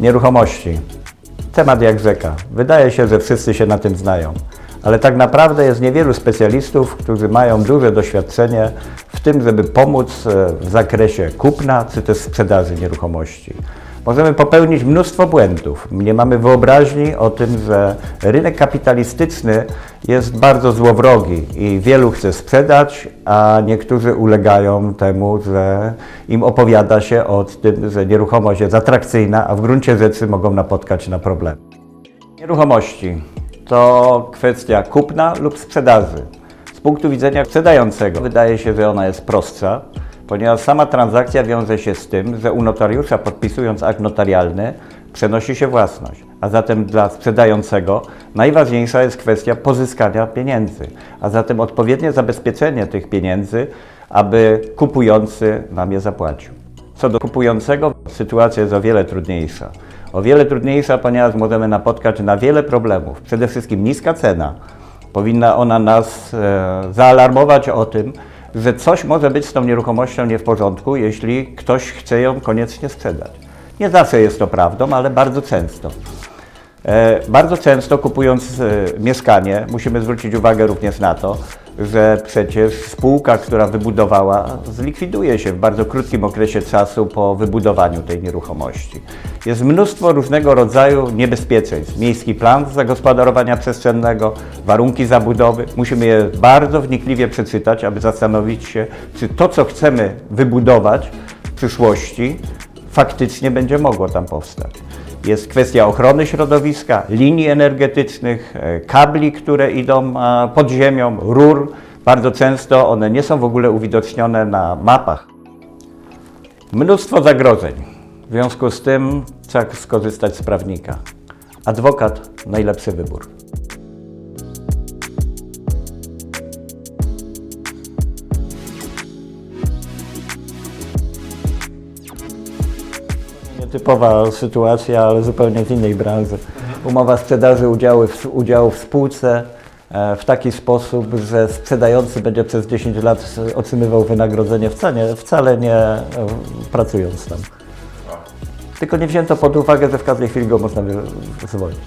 Nieruchomości. Temat jak rzeka. Wydaje się, że wszyscy się na tym znają. Ale tak naprawdę jest niewielu specjalistów, którzy mają duże doświadczenie w tym, żeby pomóc e, w zakresie kupna czy też sprzedaży nieruchomości. Możemy popełnić mnóstwo błędów. Nie mamy wyobraźni o tym, że rynek kapitalistyczny jest bardzo złowrogi i wielu chce sprzedać, a niektórzy ulegają temu, że im opowiada się o tym, że nieruchomość jest atrakcyjna, a w gruncie rzeczy mogą napotkać na problemy. Nieruchomości to kwestia kupna lub sprzedaży. Z punktu widzenia sprzedającego wydaje się, że ona jest prostsza, ponieważ sama transakcja wiąże się z tym, że u notariusza podpisując akt notarialny przenosi się własność. A zatem dla sprzedającego najważniejsza jest kwestia pozyskania pieniędzy, a zatem odpowiednie zabezpieczenie tych pieniędzy, aby kupujący nam je zapłacił. Co do kupującego, sytuacja jest o wiele trudniejsza. O wiele trudniejsza, ponieważ możemy napotkać na wiele problemów. Przede wszystkim niska cena. Powinna ona nas e, zaalarmować o tym, że coś może być z tą nieruchomością nie w porządku, jeśli ktoś chce ją koniecznie sprzedać. Nie zawsze jest to prawdą, ale bardzo często. E, Bardzo często kupując e, mieszkanie, musimy zwrócić uwagę również na to, że przecież spółka, która wybudowała, zlikwiduje się w bardzo krótkim okresie czasu po wybudowaniu tej nieruchomości. Jest mnóstwo różnego rodzaju niebezpieczeństw. Miejski plan zagospodarowania przestrzennego, warunki zabudowy. Musimy je bardzo wnikliwie przeczytać, aby zastanowić się, czy to, co chcemy wybudować w przyszłości, faktycznie będzie mogło tam powstać. Jest kwestia ochrony środowiska, linii energetycznych, e, kabli, które idą e, pod ziemią, rur. Bardzo często one nie są w ogóle uwidocznione na mapach. Mnóstwo zagrożeń. W związku z tym trzeba skorzystać z prawnika. Adwokat najlepszy wybór. Nietypowa sytuacja, ale zupełnie z innej branży. Umowa sprzedaży udziału w, udziału w spółce e, w taki sposób, że sprzedający będzie przez 10 lat otrzymywał wynagrodzenie wcale, wcale nie e, pracując tam. Tylko nie wzięto pod uwagę, że w każdej chwili go można zwolnić.